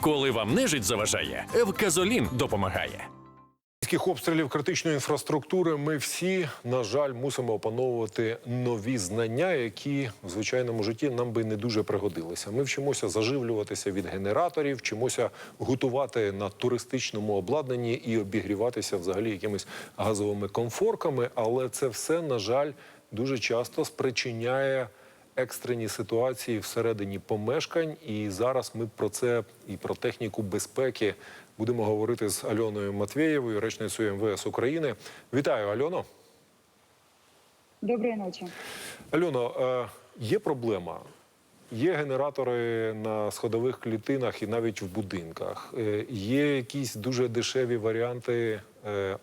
Коли вам нежить заважає, Евказолін допомагає. Російських обстрілів критичної інфраструктури ми всі, на жаль, мусимо опановувати нові знання, які в звичайному житті нам би не дуже пригодилися. Ми вчимося заживлюватися від генераторів, вчимося готувати на туристичному обладнанні і обігріватися взагалі якимись газовими комфорками. Але це все, на жаль, дуже часто спричиняє екстрені ситуації всередині помешкань. І зараз ми про це і про техніку безпеки будемо говорити з Альоною Матвєєвою, речницею МВС України. Вітаю, Альоно. Доброї ночі. Альоно, е, є проблема. Є генератори на сходових клітинах і навіть в будинках. Е, Є якісь дуже дешеві варіанти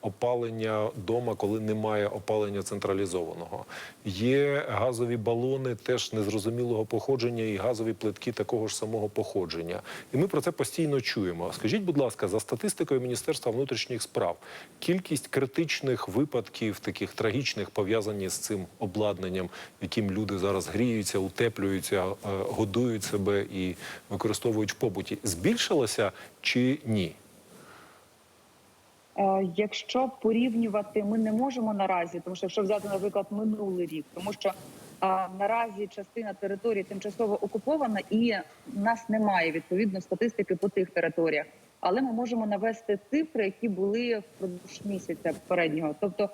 опалення дома, коли немає опалення централізованого. Є газові балони теж незрозумілого походження, і газові плитки такого ж самого походження. І ми про це постійно чуємо. Скажіть, будь ласка, за статистикою Міністерства внутрішніх справ, кількість критичних випадків, таких трагічних, пов'язані з цим обладнанням, яким люди зараз гріються, утеплюються, е, годують себе і використовують в побуті, збільшилася чи ні? Е, Якщо порівнювати, ми не можемо наразі, тому що якщо взяти, наприклад, минулий рік, тому що а, наразі частина території тимчасово окупована, і нас немає відповідно статистики по тих територіях. Але ми можемо навести цифри, які були впродовж місяця попереднього. Тобто,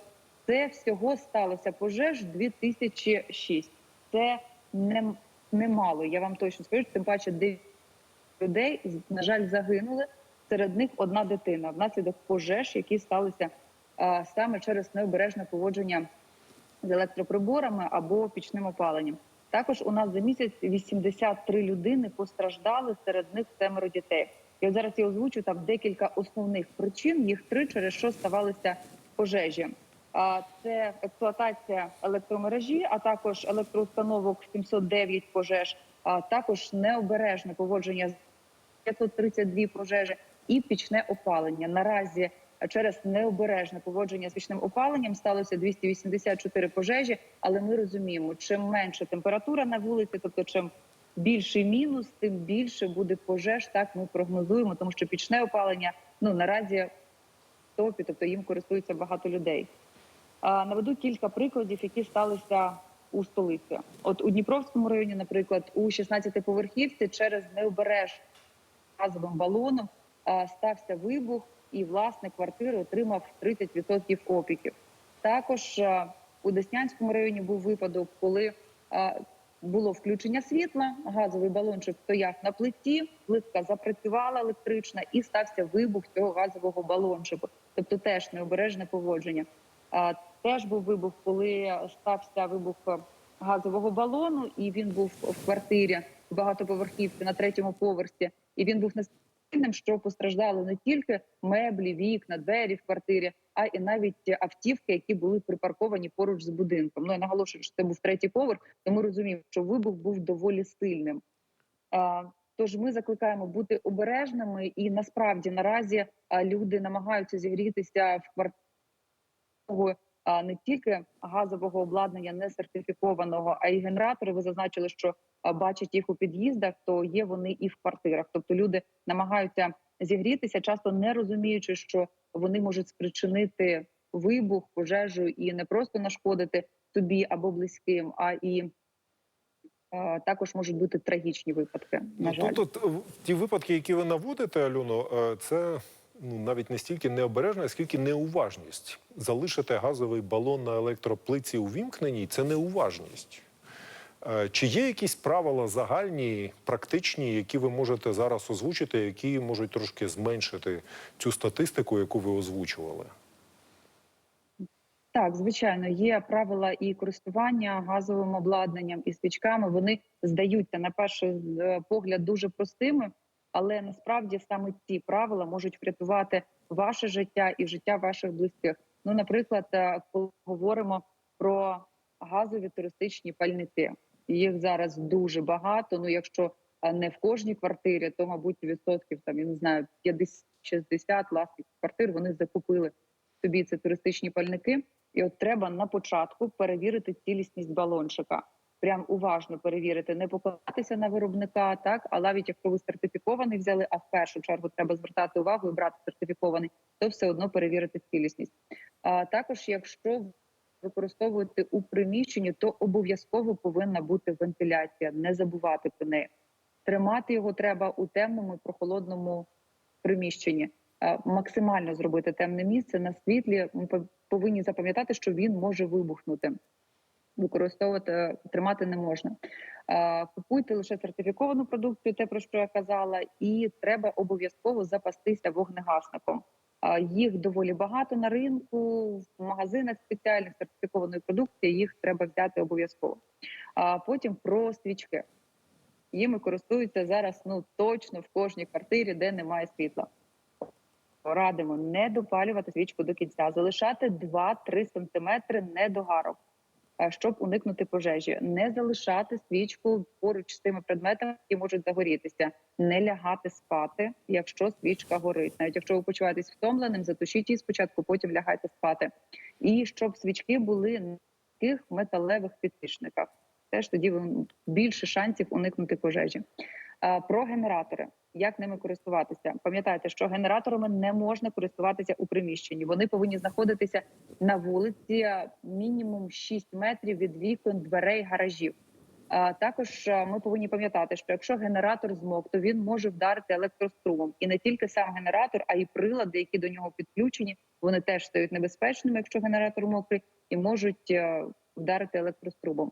це всього сталося пожеж 2006. Це не немало. Я вам точно скажу, тим паче 9 людей на жаль загинули. Серед них одна дитина внаслідок пожеж, які сталися саме через необережне поводження з електроприборами або пічним опаленням. Також у нас за місяць 83 людини постраждали, серед них семеро дітей. І от зараз я озвучу там декілька основних причин. Їх три, через що ставалися пожежі. А це експлуатація електромережі, а також електроустановок 709 пожеж, а також необережне поводження з 532 пожежі і пічне опалення. Наразі через необережне поводження з пічним опаленням сталося 284 пожежі. Але ми розуміємо, чим менша температура на вулиці, тобто чим більший мінус, тим більше буде пожеж. Так ми прогнозуємо, тому що пічне опалення ну наразі топі, тобто їм користується багато людей. Наведу кілька прикладів, які сталися у столиці. От у Дніпровському районі, наприклад, у 16-поверхівці через необережність газовим балоном стався вибух, і власник квартири отримав 30% опіків. Також у Деснянському районі був випадок, коли було включення світла, газовий балончик стояв на плиті, плитка запрацювала електрична і стався вибух цього газового балончику. Тобто теж необережне поводження. Теж був вибух, коли стався вибух газового балону, і він був в квартирі в багатоповерхівці на третьому поверсі. І він був настільним, що постраждали не тільки меблі, вікна, двері в квартирі, а і навіть автівки, які були припарковані поруч з будинком. Ну я наголошую, що це був третій поверх, то ми розуміємо, що вибух був доволі сильним. Тож ми закликаємо бути обережними, і насправді наразі люди намагаються зігрітися в квартирі а, не тільки газового обладнання не сертифікованого, а й генератори. Ви зазначили, що бачать їх у під'їздах, то є вони і в квартирах. Тобто люди намагаються зігрітися, часто не розуміючи, що вони можуть спричинити вибух, пожежу і не просто нашкодити собі або близьким, а і також можуть бути трагічні випадки. На Ну, жаль. тут от, е, ті випадки, які ви наводите, Альоно, е, це ну, навіть не стільки необережна, скільки неуважність. Залишити газовий балон на електроплиці увімкненій це неуважність. Е, Чи є якісь правила загальні, практичні, які ви можете зараз озвучити, які можуть трошки зменшити цю статистику, яку ви озвучували? Так, звичайно, є правила і користування газовим обладнанням і свічками. Вони здаються на перший е, погляд дуже простими, але насправді саме ці правила можуть врятувати ваше життя і життя ваших близьких. Ну, наприклад, е, коли говоримо про газові туристичні пальники, їх зараз дуже багато. Ну, якщо не в кожній квартирі, то мабуть відсотків там я не знаю 50-60 власних квартир вони закупили собі ці туристичні пальники. І от треба на початку перевірити цілісність балончика. прям уважно перевірити, не покладатися на виробника, так а навіть якщо ви сертифікований взяли, а в першу чергу треба звертати увагу і брати сертифікований, то все одно перевірити цілісність. А також, якщо використовуєте у приміщенні, то обов'язково повинна бути вентиляція. Не забувати про неї. Тримати його треба у темному і прохолодному приміщенні. Е, Максимально зробити темне місце на світлі. Ми пов- повинні запам'ятати, що він може вибухнути. Використовувати тримати не можна. Е, Купуйте лише сертифіковану продукцію, те про що я казала, і треба обов'язково запастися вогнегасником. Їх доволі багато на ринку, в магазинах спеціальних сертифікованої продукції. Їх треба взяти обов'язково. А потім про свічки. Їми користуються зараз ну точно в кожній квартирі, де немає світла. Радимо не допалювати свічку до кінця, залишати 2-3 сантиметри недогарок, щоб уникнути пожежі, не залишати свічку поруч з тими предметами, які можуть загорітися, не лягати спати, якщо свічка горить. Навіть якщо ви почуваєтесь втомленим, затушіть її спочатку, потім лягайте спати. І щоб свічки були на таких металевих підсвічниках. Теж тоді ви більше шансів уникнути пожежі. А, Про генератори. Як ними користуватися? Пам'ятайте, що генераторами не можна користуватися у приміщенні. Вони повинні знаходитися на вулиці мінімум 6 метрів від вікон, дверей, гаражів. Також ми повинні пам'ятати, що якщо генератор змок, то він може вдарити електрострумом, і не тільки сам генератор, а й прилади, які до нього підключені, вони теж стають небезпечними, якщо генератор мокрий, і можуть е, вдарити електрострумом.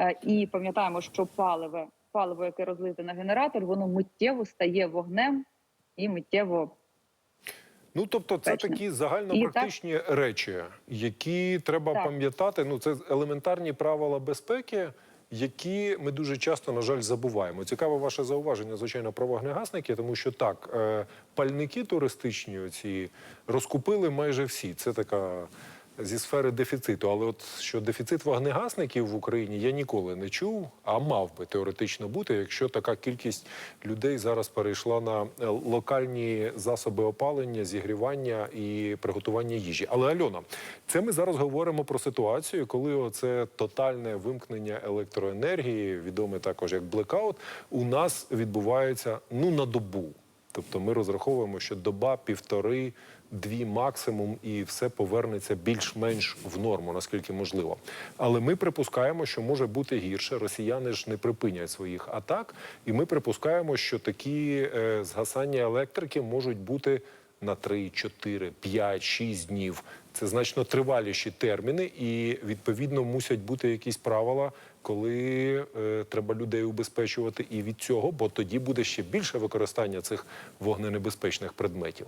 Е, І пам'ятаємо, що паливо, паливо, яке розлите на генератор, воно миттєво стає вогнем і миттєво Ну тобто, це Безпечно. такі загальнопрактичні речі, які треба Так. пам'ятати. Ну, це елементарні правила безпеки. Які ми дуже часто, на жаль, забуваємо. Цікаве ваше зауваження, звичайно, про вогнегасники, тому що так, е, пальники туристичні оці розкупили майже всі. Це така зі сфери дефіциту. Але от що дефіцит вогнегасників в Україні я ніколи не чув, а мав би теоретично бути, якщо така кількість людей зараз перейшла на е, локальні засоби опалення, зігрівання і приготування їжі. Але Альона, це ми зараз говоримо про ситуацію, коли оце тотальне вимкнення електроенергії, відоме також як блекаут, у нас відбувається ну на добу. Тобто ми розраховуємо, що доба, півтори, дві максимум, і все повернеться більш-менш в норму, наскільки можливо. Але ми припускаємо, що може бути гірше. Росіяни ж не припинять своїх атак, і ми припускаємо, що такі е, згасання електрики можуть бути на 3, 4, 5, 6 днів. Це значно триваліші терміни, і відповідно мусять бути якісь правила, коли е, треба людей убезпечувати і від цього, бо тоді буде ще більше використання цих вогненебезпечних предметів.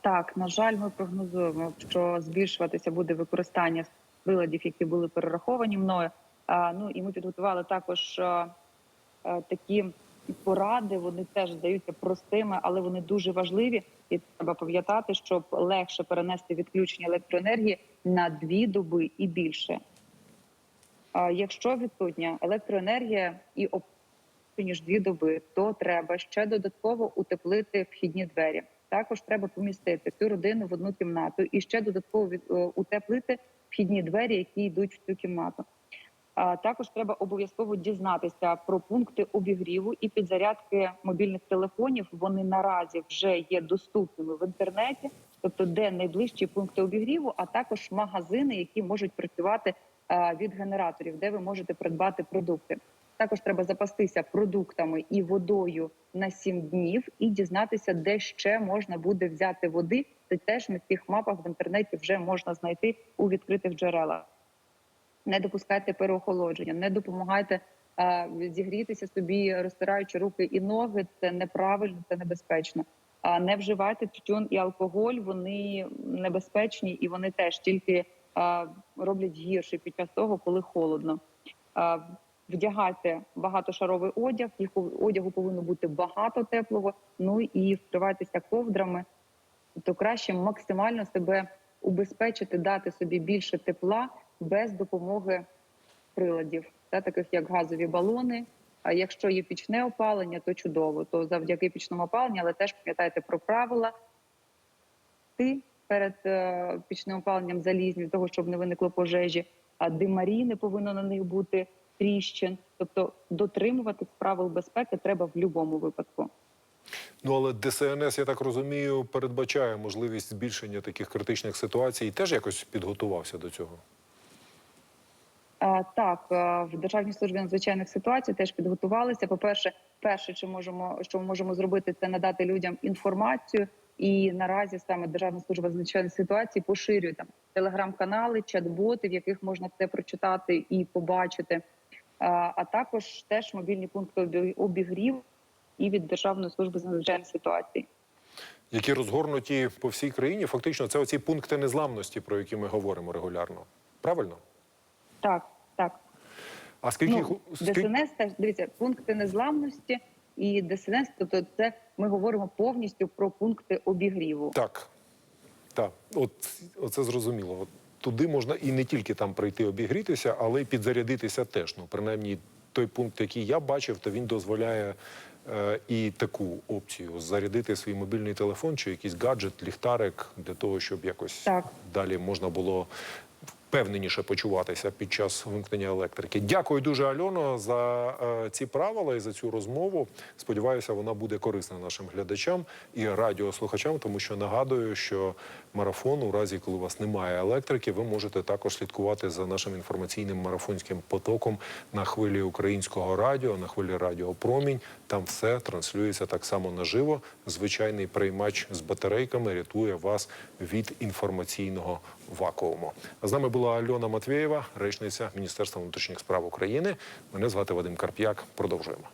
Так, на жаль, ми прогнозуємо, що збільшуватися буде використання приладів, які були перераховані мною. А, ну і ми підготували також а, такі поради. Вони теж здаються простими, але вони дуже важливі. І треба пам'ятати, щоб легше перенести відключення електроенергії на дві доби і більше. Якщо відсутня електроенергія і ніж дві доби, то треба ще додатково утеплити вхідні двері. Також треба помістити цю родину в одну кімнату і ще додатково е, утеплити вхідні двері, які йдуть в цю кімнату. Також треба обов'язково дізнатися про пункти обігріву і підзарядки мобільних телефонів. Вони наразі вже є доступними в інтернеті, тобто де найближчі пункти обігріву, а також магазини, які можуть працювати від генераторів, де ви можете придбати продукти. Також треба запастися продуктами і водою на 7 днів і дізнатися, де ще можна буде взяти води. Це теж на цих мапах в інтернеті вже можна знайти у відкритих джерелах. Не допускайте переохолодження, не допомагайте а, зігрітися собі, розтираючи руки і ноги. Це неправильно, це небезпечно. А не вживайте тютюн і алкоголь. Вони небезпечні і вони теж тільки а, роблять гірше під час того, коли холодно. А, Вдягайте багатошаровий одяг, їх одягу повинно бути багато теплого. Ну і вкривайтеся ковдрами. То краще максимально себе убезпечити, дати собі більше тепла без допомоги приладів, та таких як газові балони. А якщо є пічне опалення, то чудово. То завдяки пічному опаленню, але теж пам'ятайте про правила ти перед е, пічним опаленням залізні, того, щоб не виникло пожежі. а, димарі, не повинно на них бути тріщин. Тобто дотримуватись правил безпеки треба в будь-якому випадку. Ну але ДСНС, я так розумію, передбачає можливість збільшення таких критичних ситуацій і теж якось підготувався до цього. А, Так, е, в Державній службі надзвичайних ситуацій теж підготувалися. По-перше, перше, що можемо, що ми можемо зробити, це надати людям інформацію. І наразі саме Державна служба надзвичайних ситуацій поширює там телеграм-канали, чат-боти, в яких можна це прочитати і побачити. А, а також теж мобільні пункти обігрів і від Державної служби з надзвичайних ситуацій. які розгорнуті по всій країні. Фактично, це оці пункти незламності, про які ми говоримо регулярно. Правильно? Так, так. А скільки, Ну. ДСНС теж дивіться пункти незламності і ДСНС, тобто це ми говоримо повністю про пункти обігріву. Так. Так, от оце зрозуміло. От туди можна і не тільки там прийти обігрітися, але й підзарядитися теж. Ну, принаймні, той пункт, який я бачив, то він дозволяє е, і таку опцію зарядити свій мобільний телефон чи якийсь гаджет, ліхтарик для того, щоб якось Так. далі можна було впевненіше почуватися під час вимкнення електрики. Дякую дуже, Альоно, за е, ці правила і за цю розмову. Сподіваюся, вона буде корисна нашим глядачам і радіослухачам, тому що нагадую, що марафон, у разі коли у вас немає електрики, ви можете також слідкувати за нашим інформаційним марафонським потоком на хвилі українського радіо, на хвилі Радіо Промінь. Там все транслюється так само наживо. Звичайний приймач з батарейками рятує вас від інформаційного вакууму. З нами була Альона Матвєєва, речниця Міністерства внутрішніх справ України. Мене звати Вадим Карп'як. Продовжуємо.